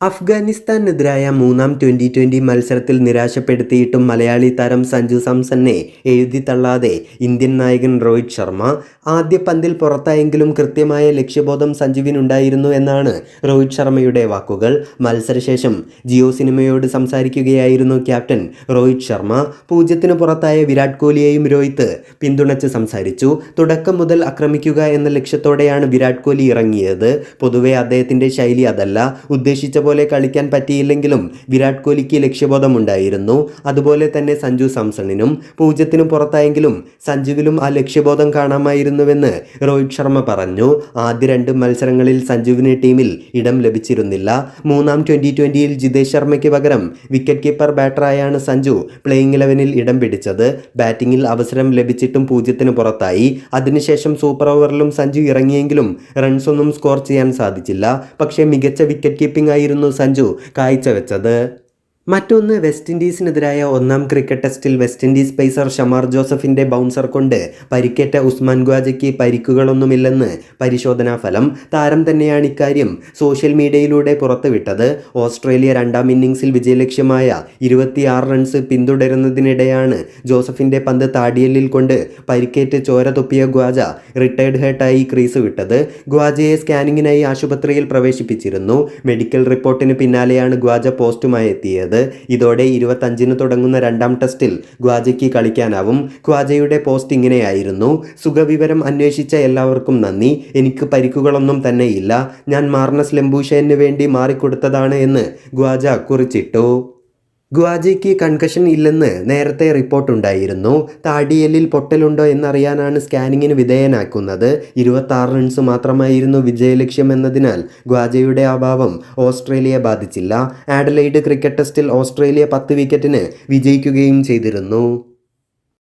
അഫ്ഗാനിസ്ഥാനെതിരായ മൂന്നാം twenty twenty മത്സരത്തിൽ നിരാശപ്പെടുത്തിയിട്ടും മലയാളി താരം സഞ്ജു സാംസനെ എഴുതി തള്ളാതെ ഇന്ത്യൻ നായകൻ രോഹിത് ശർമ്മ ആദ്യ പന്തിൽ പുറത്തായെങ്കിലും കൃത്യമായ ലക്ഷ്യബോധം സഞ്ജുവിനുണ്ടായിരുന്നു എന്നാണ് രോഹിത് ശർമ്മയുടെ വാക്കുകൾ. മത്സരശേഷം ജിയോ സിനിമയോട് സംസാരിക്കുകയായിരുന്നു ക്യാപ്റ്റൻ രോഹിത് ശർമ്മ. പൂജ്യത്തിന് പുറത്തായ വിരാട് കോഹ്ലിയെയും രോഹിത് പിന്തുണച്ച് സംസാരിച്ചു. തുടക്കം മുതൽ ആക്രമിക്കുക എന്ന ലക്ഷ്യത്തോടെയാണ് വിരാട് കോഹ്ലി ഇറങ്ങിയത്. പൊതുവെ അദ്ദേഹത്തിന്റെ ശൈലി അതല്ല. ഉദ്ദേശിച്ച പോലെ കളിക്കാൻ പറ്റിയില്ലെങ്കിലും വിരാട് കോഹ്ലിക്ക് ലക്ഷ്യബോധമുണ്ടായിരുന്നു. അതുപോലെ തന്നെ സഞ്ജു സാംസണിനും പൂജ്യത്തിനും പുറത്തായെങ്കിലും സഞ്ജുവിലും ആ ലക്ഷ്യബോധം കാണാമായിരുന്നുവെന്ന് രോഹിത് ശർമ്മ പറഞ്ഞു. ആദ്യ രണ്ട് മത്സരങ്ങളിൽ സഞ്ജുവിന് ടീമിൽ ഇടം ലഭിച്ചിരുന്നില്ല. മൂന്നാം ട്വന്റി ട്വന്റിയിൽ ജിതേഷ് ശർമ്മയ്ക്ക് പകരം വിക്കറ്റ് കീപ്പർ ബാറ്ററായാണ് സഞ്ജു പ്ലേയിങ് ഇലവനിൽ ഇടം പിടിച്ചത്. ബാറ്റിംഗിൽ അവസരം ലഭിച്ചിട്ടും പൂജ്യത്തിന് പുറത്തായി. അതിനുശേഷം സൂപ്പർ ഓവറിലും സഞ്ജു ഇറങ്ങിയെങ്കിലും റൺസൊന്നും സ്കോർ ചെയ്യാൻ സാധിച്ചില്ല. പക്ഷേ മികച്ച വിക്കറ്റ് കീപ്പിംഗ് ആയിരുന്നു സഞ്ജു. കാഴ്ചവെച്ചത്. മറ്റൊന്ന് വെസ്റ്റ് ഇൻഡീസിനെതിരായ ഒന്നാം ക്രിക്കറ്റ് ടെസ്റ്റിൽ വെസ്റ്റ് ഇൻഡീസ് പേസർ ഷമാർ ജോസഫിന്റെ ബൗൺസർ കൊണ്ട് പരിക്കേറ്റ ഉസ്മാൻ ഖ്വാജയ്ക്ക് പരിക്കുകളൊന്നുമില്ലെന്ന് പരിശോധനാ ഫലം. താരം തന്നെയാണ് ഇക്കാര്യം. സോഷ്യൽ മീഡിയയിലൂടെ പുറത്തുവിട്ടത്. ഓസ്ട്രേലിയ രണ്ടാം ഇന്നിംഗ്സിൽ വിജയലക്ഷ്യമായ ഇരുപത്തിയാറ് റൺസ് പിന്തുടരുന്നതിനിടെയാണ് ജോസഫിന്റെ പന്ത് താടിയല്ലിൽ കൊണ്ട് പരിക്കേറ്റ് ചോര തൊപ്പിയ ഗ്വാജ റിട്ടയർഡ് ഹേർട്ടായി ക്രീസ് വിട്ടത്. ഗ്വാജയെ സ്കാനിങ്ങിനായി ആശുപത്രിയിൽ പ്രവേശിപ്പിച്ചിരുന്നു. മെഡിക്കൽ റിപ്പോർട്ടിന് പിന്നാലെയാണ് ഗ്വാജ പോസ്റ്റുമായി എത്തിയത്. ഇതോടെ ഇരുപത്തഞ്ചിന് തുടങ്ങുന്ന രണ്ടാം ടെസ്റ്റിൽ ഗ്വാജയ്ക്ക് കളിക്കാനാവും. ഗ്വാജയുടെ പോസ്റ്റ് ഇങ്ങനെയായിരുന്നു. സുഖവിവരം അന്വേഷിച്ച എല്ലാവർക്കും നന്ദി. എനിക്ക് പരിക്കുകളൊന്നും തന്നെയില്ല ഞാൻ മാർണസ് ലെംബൂഷന് വേണ്ടി മാറിക്കൊടുത്തതാണ് എന്ന് ഗ്വാജ കുറിച്ചിട്ടു. ഗ്വാജയ്ക്ക് കൺകഷൻ ഇല്ലെന്ന് നേരത്തെ റിപ്പോർട്ടുണ്ടായിരുന്നു താടിയലിൽ പൊട്ടലുണ്ടോ എന്നറിയാനാണ് സ്കാനിങ്ങിന് വിധേയനാക്കുന്നത്. ഇരുപത്താറ് റൺസ് മാത്രമായിരുന്നു വിജയലക്ഷ്യം എന്നതിനാൽ ഗ്വാജയുടെ അഭാവം ഓസ്ട്രേലിയയെ ബാധിച്ചില്ല. ആഡലൈഡ് ക്രിക്കറ്റ് ടെസ്റ്റിൽ ഓസ്ട്രേലിയ പത്ത് വിക്കറ്റിന് വിജയിക്കുകയും ചെയ്തിരുന്നു.